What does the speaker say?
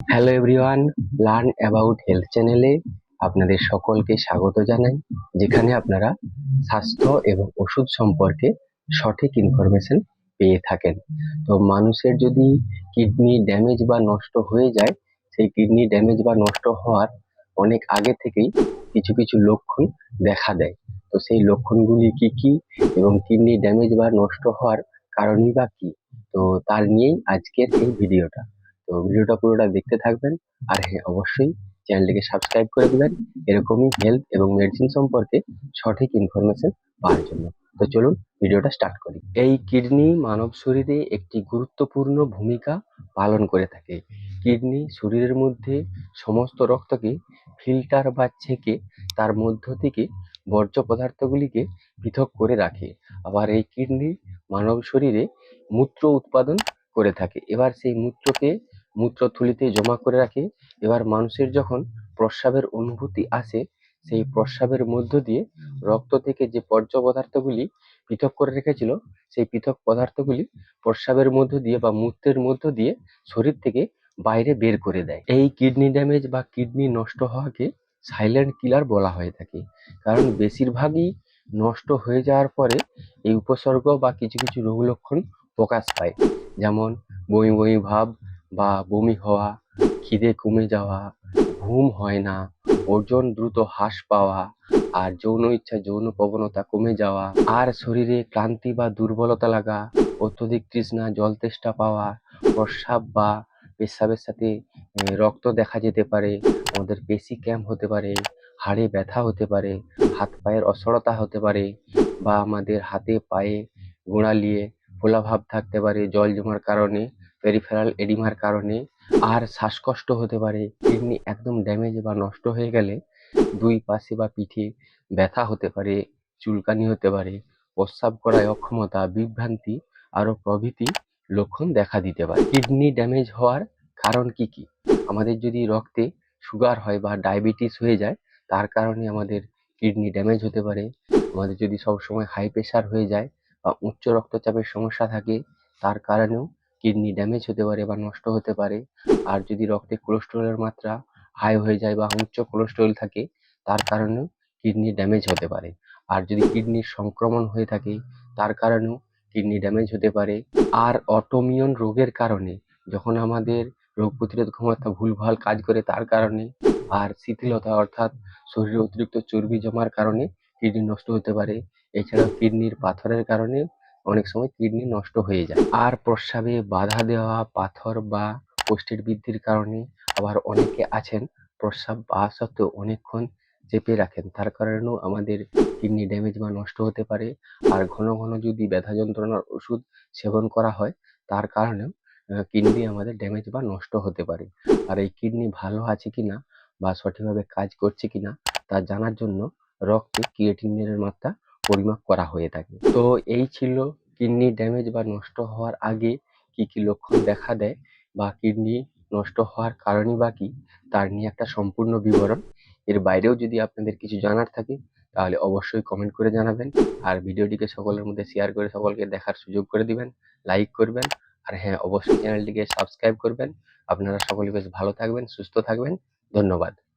Hello everyone learn about health চ্যানেলে আপনাদের সকলকে স্বাগত জানাই, যেখানে আপনারা স্বাস্থ্য এবং ওষুধ সম্পর্কে সঠিক ইনফরমেশন পেয়ে থাকেন। তো মানুষের যদি কিডনি ড্যামেজ বা নষ্ট হয়ে যায়, সেই কিডনি ড্যামেজ বা নষ্ট হওয়ার অনেক আগে থেকেই কিছু কিছু লক্ষণ দেখা দেয়। তো সেই লক্ষণগুলি কি কি এবং কিডনি ড্যামেজ বা নষ্ট হওয়ার কারণই বা কি? তো তার নিয়েই আজকের এই ভিডিওটা তো ভিডিওটা পুরোটা দেখতে থাকবেন। আর হ্যাঁ অবশ্যই চ্যানেলটিকে সাবস্ক্রাইব করে দেবেন। এরকমই হেলথ এবং মেডিসিন সম্পর্কে সঠিক ইনফরমেশন পাওয়ার জন্য। তো চলুন ভিডিওটা স্টার্ট করি। এই কিডনি মানব শরীরে একটি গুরুত্বপূর্ণ ভূমিকা পালন করে থাকে। কিডনি শরীরের মধ্যে সমস্ত রক্তকে ফিল্টার বা ছেঁকে তার মধ্য থেকে বর্জ্য পদার্থগুলিকে পৃথক করে রাখে। আবার এই কিডনি মানব শরীরে মূত্র উৎপাদন করে থাকে। এবার সেই মূত্রকে মূত্রথলিতে জমা করে রাখে। এবার মানুষের যখন প্রস্রাবের অনুভূতি আসে, সেই প্রস্রাবের মধ্য দিয়ে রক্ত থেকে যে বর্জ্য পদার্থগুলি পৃথক করে রেখেছিল, সেই পৃথক পদার্থগুলি প্রস্রাবের মধ্য দিয়ে বা মূত্রের মধ্য দিয়ে শরীর থেকে বাইরে বের করে দেয়। এই কিডনি ড্যামেজ বা কিডনি নষ্ট হওয়াকে সাইলেন্ট কিলার বলা হয়ে থাকে। কারণ বেশিরভাগই নষ্ট হয়ে যাওয়ার পরে এই উপসর্গ বা কিছু কিছু রোগ লক্ষণ প্রকাশ পায়। যেমন বমি বমি ভাব বা বমি হওয়া, খিদে কমে যাওয়া, ঘুম হয় না, ওজন দ্রুত হ্রাস পাওয়া আর যৌন ইচ্ছা, যৌন প্রবণতা কমে যাওয়া আর শরীরে ক্লান্তি বা দুর্বলতা লাগা, অত্যধিক তৃষ্ণা, জল তেষ্টা পাওয়া, প্রস্রাব বা পেশাবের সাথে রক্ত দেখা যেতে পারে, আমাদের পেশি ক্যাম্প হতে পারে, হাড়ে ব্যথা হতে পারে, হাত পায়ের অসরতা হতে পারে বা আমাদের হাতে পায়ে গোড়ালিয়ে ফোলাভাব থাকতে পারে, জল জমার কারণে পেরিফেরাল এডিমার কারণে আর শ্বাসকষ্ট হতে পারে কিডনি একদম ড্যামেজ বা নষ্ট হয়ে গেলে দুই পাশে বা পিঠে ব্যথা হতে পারে, চুলকানি হতে পারে, প্রস্রাব করায় অক্ষমতা, বিভ্রান্তি আরও প্রভৃতি লক্ষণ দেখা দিতে পারে। কিডনি ড্যামেজ হওয়ার কারণ কি কি? আমাদের যদি রক্তে সুগার হয় বা ডায়াবেটিস হয়ে যায়, তার কারণে আমাদের কিডনি ড্যামেজ হতে পারে। আমাদের যদি সবসময় হাই প্রেশার হয়ে যায় বা উচ্চ রক্তচাপের সমস্যা থাকে, তার কারণেও কিডনি ড্যামেজ হতে পারে বা নষ্ট হতে পারে। আর যদি রক্তে কোলেস্টেরলের মাত্রা হাই হয়ে যায় বা উচ্চ কোলেস্টেরল থাকে, তার কারণেও কিডনি ড্যামেজ হতে পারে। আর যদি কিডনির সংক্রমণ হয়ে থাকে, তার কারণেও কিডনি ড্যামেজ হতে পারে। আর অটোমিয়ন রোগের কারণে, যখন আমাদের রোগ প্রতিরোধ ক্ষমতা ভুলভাল কাজ করে, তার কারণে আর শিথিলতা অর্থাৎ শরীরে অতিরিক্ত চর্বি জমার কারণে কিডনি নষ্ট হতে পারে। এছাড়াও কিডনির পাথরের কারণে অনেক সময় কিডনি নষ্ট হয়ে যায়। আর প্রস্রাবে বাধা দেওয়া, পাথর বা কোষ্ঠের বৃদ্ধির কারণে আবার অনেকে আছেন প্রস্রাব বা সত্ত্বেও অনেকক্ষণ চেপে রাখেন। তার কারণেও আমাদের কিডনি ড্যামেজ বা নষ্ট হতে পারে। আর ঘন ঘন যদি ব্যথা যন্ত্রণার ওষুধ সেবন করা হয়, তার কারণেও কিডনি আমাদের ড্যামেজ বা নষ্ট হতে পারে। আর এই কিডনি ভালো আছে কিনা বা সঠিকভাবে কাজ করছে কি না তা জানার জন্য রক্তে ক্রিয়েটিনের মাত্রা পরিমাপ করা হয়ে থাকে। তো এই ছিল কিডনি ড্যামেজ বা নষ্ট হওয়ার আগে কি কি লক্ষণ দেখা দেয় বা কিডনি নষ্ট হওয়ার কারণই বা কী, তার নিয়ে একটা সম্পূর্ণ বিবরণ। এর বাইরেও যদি আপনাদের কিছু জানার থাকে, তাহলে অবশ্যই কমেন্ট করে জানাবেন। আর ভিডিওটিকে সকলের মধ্যে শেয়ার করে সকলকে দেখার সুযোগ করে দিবেন লাইক করবেন। আর হ্যাঁ অবশ্যই চ্যানেলটিকে সাবস্ক্রাইব করবেন। আপনারা সকলে বেশ ভালো থাকবেন, সুস্থ থাকবেন। ধন্যবাদ।